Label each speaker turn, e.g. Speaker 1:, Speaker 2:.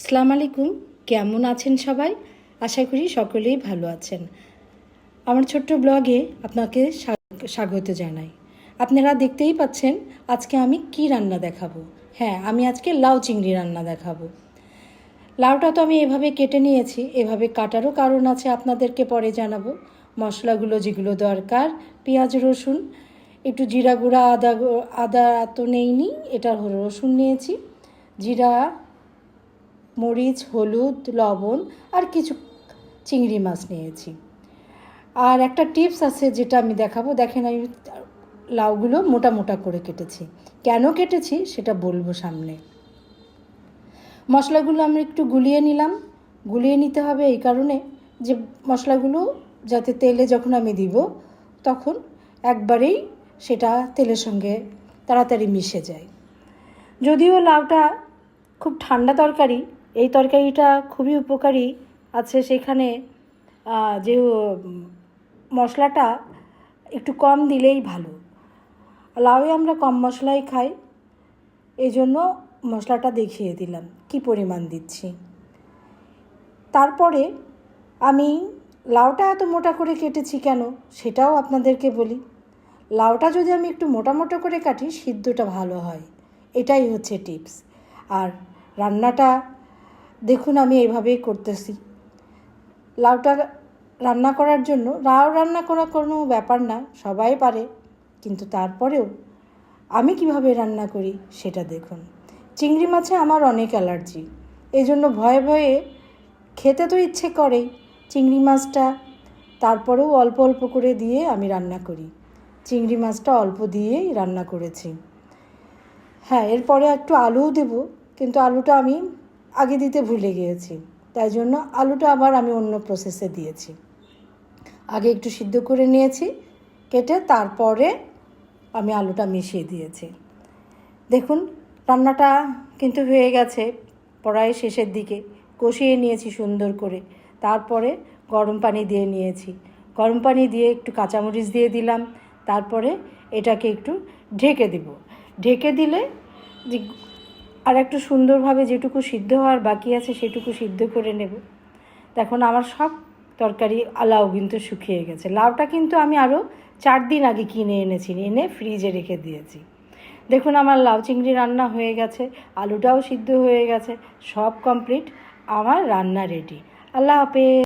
Speaker 1: সালাম আলাইকুম। কেমন আছেন সবাই? আশা করি সকলেই ভালো আছেন। আমার ছোট্ট ব্লগে আপনাকে স্বা- স্বাগত জানাই। আপনারা দেখতেই পাচ্ছেন আজকে আমি কি রান্না দেখাবো। হ্যাঁ আমি আজকে লাউ চিংড়ি রান্না দেখাবো। লাউটা তো আমি এভাবে কেটে নিয়েছি। এভাবে কাটারও কারণ আছে আপনাদেরকে পরে জানাব। মশলাগুলো যেগুলো দরকার, পেঁয়াজ, রসুন, একটু জিরা গুঁড়া, আদা আদা তো নেইনি, এটা হলো রসুন নিয়েছি। জিরা মরিচ, হলুদ, লবণ আর কিছু চিংড়ি মাছ নিয়েছি। আর একটা টিপস আছে যেটা আমি দেখাবো। দেখেন আমি লাউগুলো মোটা মোটা করে কেটেছি। কেন কেটেছি সেটা বলব সামনে। মশলাগুলো আমি একটু গুলিয়ে নিলাম। গুলিয়ে নিতে হবে এই কারণে যে মশলাগুলো যাতে তেলে যখন আমি দিব, তখন একবারেই সেটা তেলের সঙ্গে তাড়াতাড়ি মিশে যায়। যদিও লাউটা খুব ঠান্ডা তরকারি এই তরকারিটা খুবই উপকারী আছে সেখানে যে মশলাটা একটু কম দিলেই ভালো। লাউয়ে আমরা কম মশলাই খাই এই জন্য মশলাটা দেখিয়ে দিলাম, কি পরিমাণ দিচ্ছি। তারপরে আমি লাউটা এত মোটা করে কেটেছি কেন সেটাও আপনাদেরকে বলি। লাউটা যদি আমি একটু মোটা মোটা করে কাটি, সিদ্ধটা ভালো হয়। এটাই হচ্ছে টিপস। আর রান্নাটা দেখুন আমি এইভাবেই করতেছি। লাউটা রান্না করার জন্য, লাউ রান্না করা কোনো ব্যাপার না, সবাই পারে। কিন্তু তারপরেও আমি কীভাবে রান্না করি সেটা দেখুন। চিংড়ি মাছে আমার অনেক অ্যালার্জি এই জন্য ভয়ে ভয়ে খেতে তো ইচ্ছে করেই চিংড়ি মাছটা। তারপরেও অল্প অল্প করে দিয়ে আমি রান্না করি। চিংড়ি মাছটা অল্প দিয়েই রান্না করেছি। হ্যাঁ এরপরে একটু আলুও দেবো, কিন্তু আলুটা আমি আগে দিতে ভুলে গিয়েছি। তাই জন্য আলুটা আবার আমি অন্য প্রসেসে দিয়েছি। আগে একটু সিদ্ধ করে নিয়েছি, কেটে তারপরে আমি আলুটা মিশিয়ে দিয়েছি। দেখুন, রান্নাটা কিন্তু হয়ে গেছে প্রায় শেষের দিকে। কষিয়ে নিয়েছি সুন্দর করে। তারপরে গরম পানি দিয়ে নিয়েছি। গরম পানি দিয়ে একটু কাঁচামরিচ দিয়ে দিলাম। তারপরে এটাকে একটু ঢেকে দিব। ঢেকে দিলে আর একটু সুন্দরভাবে যেটুকু সিদ্ধ হওয়ার বাকি আছে সেটুকু সিদ্ধ করে নেব। দেখুন, আমার সব তরকারি লাউ কিন্তু শুকিয়ে গেছে। লাউটা কিন্তু আমি আরও চার দিন আগে কিনে এনেছি, এনে ফ্রিজে রেখে দিয়েছি। দেখুন, আমার লাউ চিংড়ি রান্না হয়ে গেছে, আলুটাও সিদ্ধ হয়ে গেছে, সব কমপ্লিট আমার রান্না রেডি আল্লাহ হাফেজ।